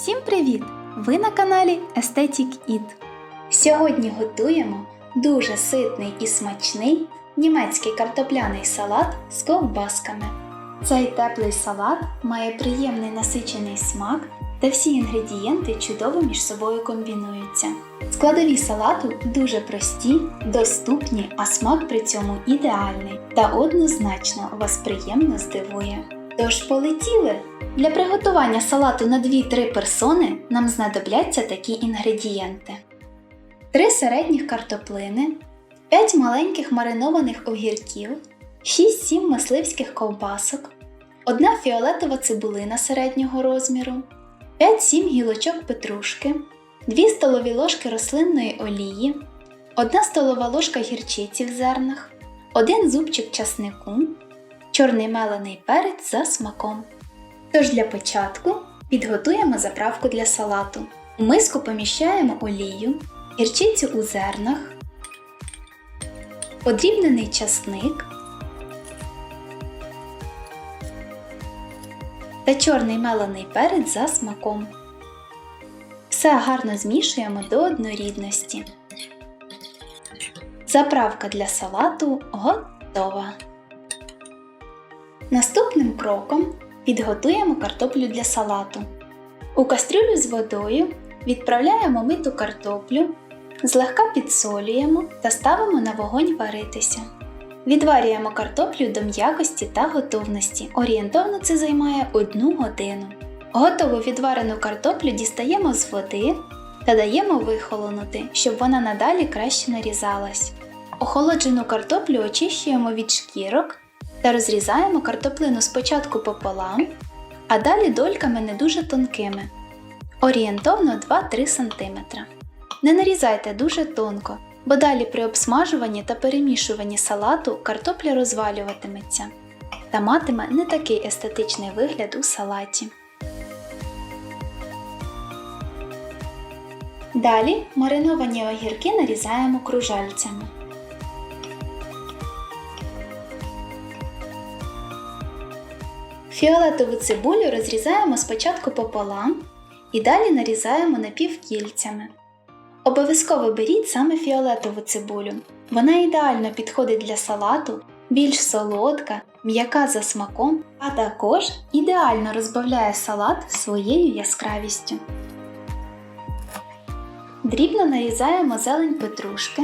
Всім привіт! Ви на каналі Aesthetic Eat. Сьогодні готуємо дуже ситний і смачний німецький картопляний салат з ковбасками. Цей теплий салат має приємний насичений смак та всі інгредієнти чудово між собою комбінуються. Складові салату дуже прості, доступні, а смак при цьому ідеальний та однозначно вас приємно здивує. Тож полетіли! Для приготування салату на 2-3 персони нам знадобляться такі інгредієнти: 3 середніх картоплини, 5 маленьких маринованих огірків, 6-7 мисливських ковбасок, 1 фіолетова цибулина середнього розміру, 5-7 гілочок петрушки, 2 столові ложки рослинної олії, 1 столова ложка гірчиці в зернах, 1 зубчик часнику, чорний мелений перець за смаком. Тож для початку підготуємо заправку для салату. У миску поміщаємо олію, гірчицю у зернах, подрібнений часник та чорний мелений перець за смаком. Все гарно змішуємо до однорідності. Заправка для салату готова. Наступним кроком Підготуємо картоплю для салату. У кастрюлю з водою відправляємо миту картоплю, злегка підсолюємо та ставимо на вогонь варитися. Відварюємо картоплю до м'якості та готовності. Орієнтовно це займає 1 годину. Готову відварену картоплю дістаємо з води та даємо вихолонути, щоб вона надалі краще нарізалась. Охолоджену картоплю очищуємо від шкірок та розрізаємо картоплину спочатку пополам, а далі дольками не дуже тонкими, орієнтовно 2-3 см. Не нарізайте дуже тонко, бо далі при обсмажуванні та перемішуванні салату картопля розвалюватиметься та матиме не такий естетичний вигляд у салаті. Далі мариновані огірки нарізаємо кружальцями. Фіолетову цибулю розрізаємо спочатку пополам і далі нарізаємо напівкільцями. Обов'язково беріть саме фіолетову цибулю. Вона ідеально підходить для салату, більш солодка, м'яка за смаком, а також ідеально розбавляє салат своєю яскравістю. Дрібно нарізаємо зелень петрушки.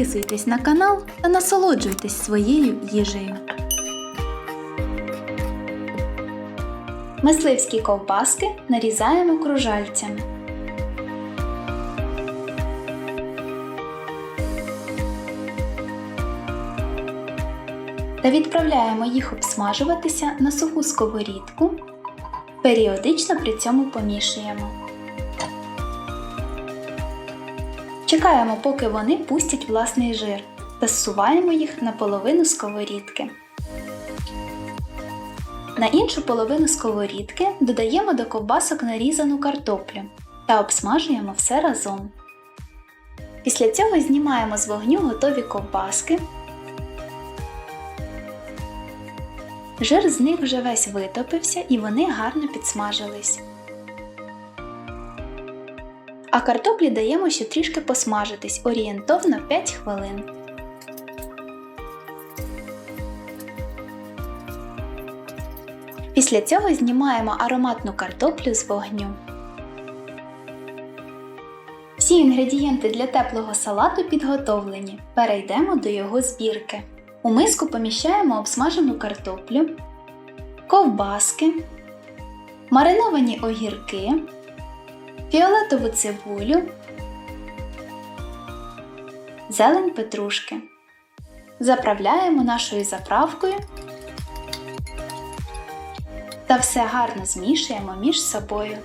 Підписуйтесь на канал та насолоджуйтесь своєю їжею. Мисливські ковбаски нарізаємо кружальцями. Та відправляємо їх обсмажуватися на суху сковорідку. Періодично при цьому помішуємо. Чекаємо, поки вони пустять власний жир та зсуваємо їх на половину сковорідки. На іншу половину сковорідки додаємо до ковбасок нарізану картоплю та обсмажуємо все разом. Після цього знімаємо з вогню готові ковбаски. Жир з них вже весь витопився і вони гарно підсмажились а картоплі даємо ще трішки посмажитись орієнтовно 5 хвилин. Після цього знімаємо ароматну картоплю з вогню. Всі інгредієнти для теплого салату підготовлені. Перейдемо до його збірки. У миску поміщаємо обсмажену картоплю, ковбаски, мариновані огірки фіолетову цибулю, зелень петрушки. Заправляємо нашою заправкою та все гарно змішуємо між собою.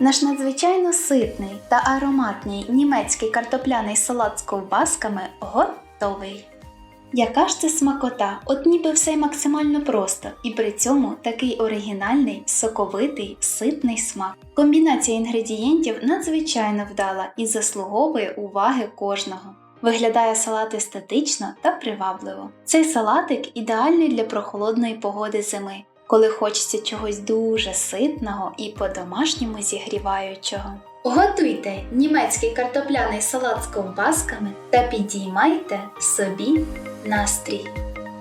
Наш надзвичайно ситний та ароматний німецький картопляний салат з ковбасками готовий готовий. Яка ж це смакота? От ніби все максимально просто, і при цьому такий оригінальний, соковитий, ситний смак. Комбінація інгредієнтів надзвичайно вдала і заслуговує уваги кожного. Виглядає салат естетично та привабливо. Цей салатик ідеальний для прохолодної погоди зими, коли хочеться чогось дуже ситного і по-домашньому зігріваючого. Готуйте німецький картопляний салат з ковбасками та підіймайте собі настрій.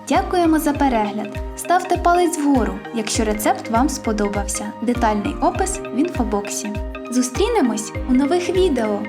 Дякуємо за перегляд. Ставте палець вгору, якщо рецепт вам сподобався. Детальний опис в інфобоксі. Зустрінемось у нових відео.